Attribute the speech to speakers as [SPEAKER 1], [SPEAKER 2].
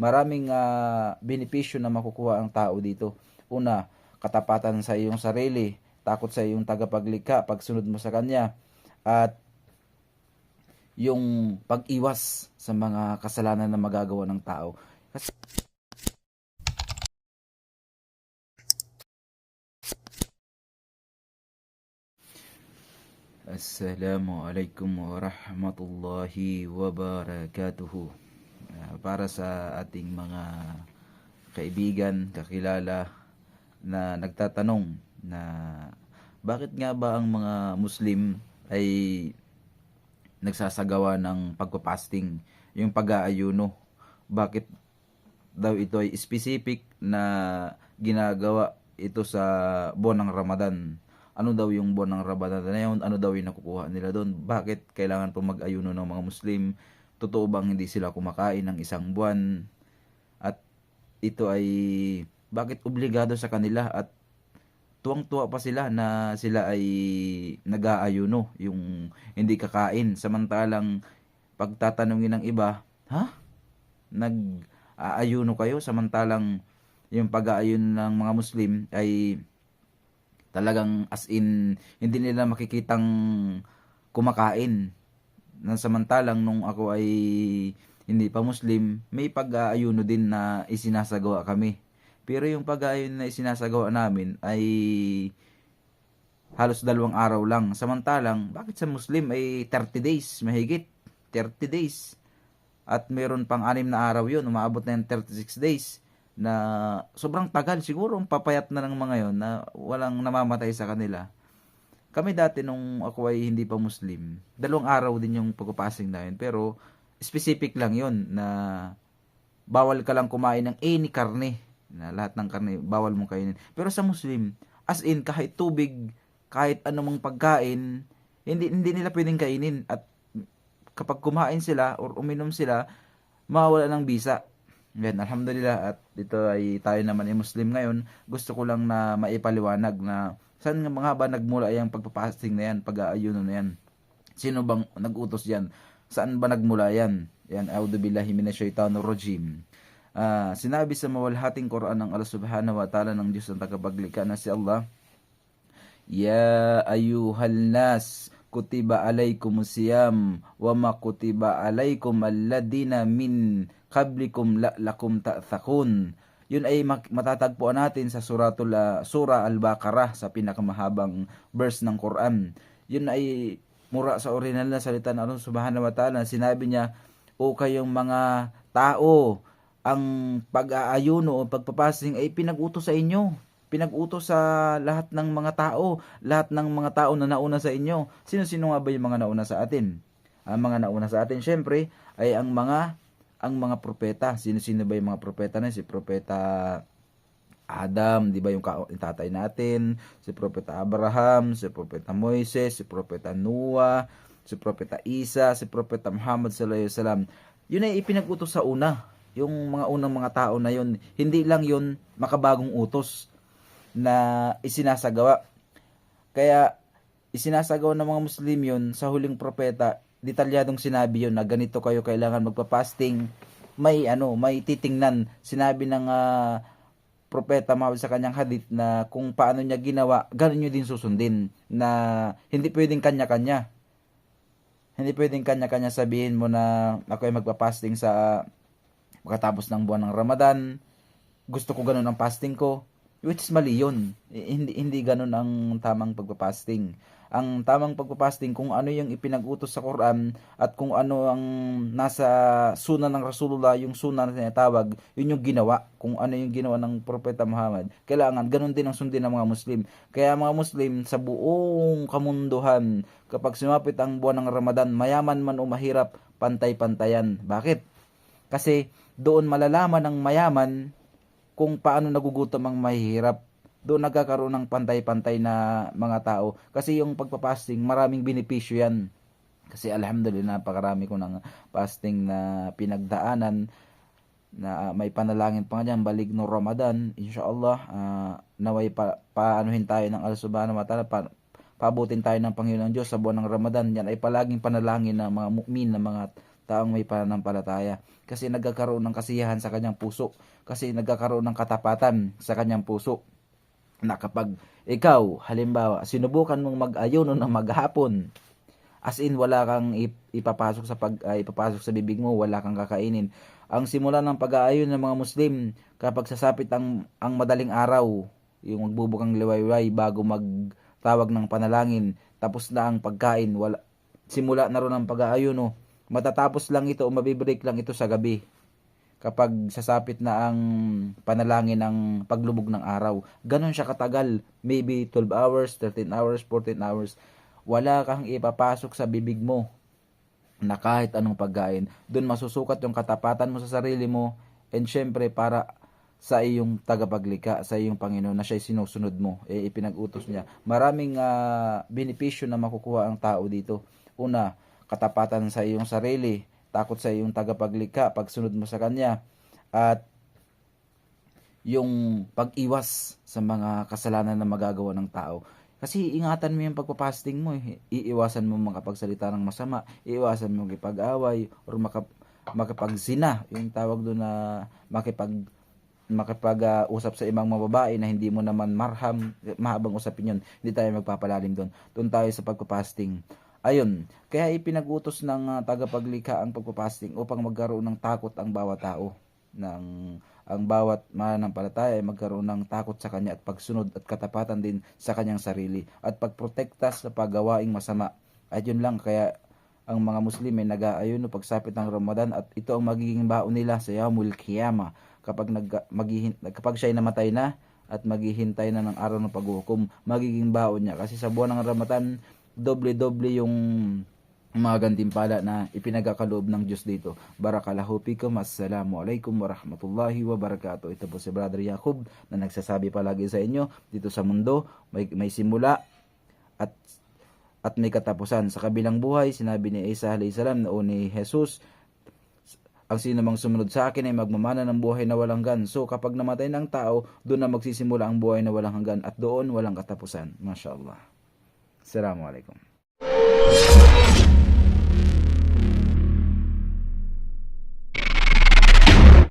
[SPEAKER 1] maraming ah, benepisyo na makukuha ang tao dito. Una, katapatan sa iyong sarili, takot sa iyong tagapaglikha, pagsunod mo sa kanya, at yung pag-iwas sa mga kasalanan na magagawa ng tao. Kasi Assalamualaikum warahmatullahi wabarakatuhu. Ah, para sa ating mga kaibigan, kakilala na nagtatanong na bakit nga ba ang mga Muslim ay nagsasagawa ng pagpapasting, yung pag-aayuno. Bakit daw ito ay specific na ginagawa ito sa buwan ng Ramadan? Ano daw yung buwan ng Ramadan na yun? Ano daw yung nakukuha nila doon? Bakit kailangan po mag-ayuno ng mga Muslim? Totoo bang hindi sila kumakain ng isang buwan? At ito ay bakit obligado sa kanila at tuwang-tuwa pa sila na sila ay nag-aayuno, yung hindi kakain. Samantalang pagtatanungin ng iba, ha? Nag-aayuno kayo samantalang yung pag-aayuno ng mga Muslim ay talagang as in hindi nila makikitang kumakain. Na samantalang nung ako ay hindi pa Muslim, may pag-aayuno din na isinasagawa kami. Pero yung pag-aayuno na isinasagawa namin ay halos dalawang araw lang. Samantalang, bakit sa Muslim ay 30 days, mahigit 30 days. At meron pang anim na araw yun, umaabot na yung 36 days na sobrang tagal. Siguro ang papayat na ng mga yon na walang namamatay sa kanila. Kami dati nung ako ay hindi pa Muslim, dalawang araw din yung pagpapasing na yun. Pero specific lang yon na bawal ka lang kumain ng any karne. Na lahat ng karne, bawal mong kainin. Pero sa Muslim, as in kahit tubig, kahit anumang pagkain, hindi hindi nila pwedeng kainin at kapag kumain sila or uminom sila, mawawala ng bisa. Yan, alhamdulillah at dito ay tayo naman ay Muslim ngayon. Gusto ko lang na maipaliwanag na saan nga mga ba nagmula yung pagpapasting na yan, pag-aayuno na yan. Sino bang nag-utos yan? Saan ba nagmula yan? Yan, A'udhu billahi minasyaitanir rajim. Ah, sinabi sa mawalhating Quran ng Allah Subhanahu wa Ta'ala ng Diyos ng tagapaglikha na si Allah, Ya ayuhal nas kutiba alaykum siyam wa ma kutiba alaykum alladina min qablikum la'lakum ta'thakun. Yun ay matatagpuan natin sa suratul ah, Surah Al-Baqarah sa pinakamahabang verse ng Quran. Yun ay mura sa original na salita ng Allah Subhanahu wa Ta'ala. Sinabi niya, O kayong mga tao, ang pag-aayuno o pagpapasing ay pinag-utos sa inyo pinag-utos sa lahat ng mga tao, lahat ng mga tao na nauna sa inyo. Sino-sino nga ba yung mga nauna sa atin? Ang mga nauna sa atin, syempre, ay ang mga ang mga propeta. Sino-sino ba yung mga propeta na? Si propeta Adam, di ba yung, yung tatay natin, si propeta Abraham, si propeta Moises, si propeta Noah, si propeta Isa, si propeta Muhammad sallallahu alaihi wasallam. Yun ay ipinag-utos sa una. Yung mga unang mga tao na yun, hindi lang yun makabagong utos na isinasagawa. Kaya isinasagawa ng mga Muslim yun sa huling propeta, detalyadong sinabi yun na ganito kayo kailangan magpa-fasting. May ano, may titingnan. Sinabi ng ah, propeta Muhammad sa kanyang hadith na kung paano niya ginawa, ganun nyo din susundin. Na hindi pwedeng kanya-kanya. Hindi pwedeng kanya-kanya sabihin mo na ako ay magpa-fasting sa pagkatapos ng buwan ng Ramadan. Gusto ko ganun ang fasting ko. Which is mali yun. Hindi, hindi ganun ang tamang pagpapasting. Ang tamang pagpapasting kung ano yung ipinag-utos sa Quran at kung ano ang nasa sunan ng Rasulullah, yung sunan na tinatawag, yun yung ginawa. Kung ano yung ginawa ng Propeta Muhammad. Kailangan, ganun din ang sundin ng mga Muslim. Kaya mga Muslim, sa buong kamunduhan, kapag sumapit ang buwan ng Ramadan, mayaman man o mahirap, pantay-pantayan. Bakit? Kasi doon malalaman ng mayaman kung paano nagugutom ang mahihirap. Doon nagkakaroon ng pantay-pantay na mga tao. Kasi yung pagpapasting, maraming benepisyo yan. Kasi alhamdulillah, napakarami ko ng fasting na pinagdaanan na may panalangin pa nga dyan, balig no Ramadan, inshallah, ah, naway pa, paanuhin tayo ng Allah subhanahu wa ta'ala, pa, paabutin tayo ng Panginoon Diyos sa buwan ng Ramadan. Yan ay palaging panalangin ng mga mu'min, ng mga taong may pananampalataya. Kasi nagkakaroon ng kasiyahan sa kanyang puso. Kasi nagkakaroon ng katapatan sa kanyang puso. Na kapag ikaw halimbawa sinubukan mong mag-ayuno ng maghapon as in wala kang ip- ipapasok sa pag ah, ipapasok sa bibig mo wala kang kakainin. Ang simula ng pag-aayon ng mga Muslim kapag sasapit ang ang madaling araw yung magbubukang liwayway bago magtawag ng panalangin tapos na ang pagkain wala simula na ron ang pag-aayuno matatapos lang ito o mabibreak lang ito sa gabi kapag sasapit na ang panalangin ng paglubog ng araw. Ganon siya katagal. Maybe 12 hours, 13 hours, 14 hours. Wala kang ipapasok sa bibig mo na kahit anong pagkain. Doon masusukat yung katapatan mo sa sarili mo and syempre para sa iyong tagapaglika, sa iyong Panginoon na siya sinusunod mo, eh, ipinag-utos niya. Maraming ah, benepisyo na makukuha ang tao dito. Una, katapatan sa iyong sarili, takot sa iyong tagapaglikha, pagsunod mo sa Kanya, at yung pag-iwas sa mga kasalanan na magagawa ng tao. Kasi ingatan mo yung pagpapasting mo eh. Iiwasan mo makapagsalita ng masama, iiwasan mo makipag-away or makap makipagzina, yung tawag doon na makipag makipag-usap sa ibang mga babae na hindi mo naman marham, mahabang usapin yun. Hindi tayo magpapalalim doon. Doon tayo sa pagpapasting. Ayun, kaya ipinagutos ng ah, tagapaglikha ang pagpapasting upang magkaroon ng takot ang bawat tao. Ng ang bawat mananampalataya ay magkaroon ng takot sa kanya at pagsunod at katapatan din sa kanyang sarili at pagprotekta sa paggawaing masama. At yun lang kaya ang mga Muslim ay nag-aayuno pagsapit ng Ramadan at ito ang magiging baon nila sa Yawmul Qiyamah. Kapag nag kapag siya ay namatay na at maghihintay na ng araw ng paghukom magiging baon niya. Kasi sa buwan ng Ramadan doble-doble yung mga gantimpala na ipinagkakaloob ng Diyos dito. Barakallahu fikum. Assalamu alaikum warahmatullahi wabarakatuh. Ito po si Brother Jacob na nagsasabi palagi sa inyo dito sa mundo may, may simula at at may katapusan. Sa kabilang buhay, sinabi ni Isa alayhisalam na o ni Jesus, ang sino mang sumunod sa akin ay magmamana ng buhay na walang hanggan. So kapag namatay ng tao, doon na magsisimula ang buhay na walang hanggan at doon walang katapusan. Masya Allah. সালামু আলাইকুম।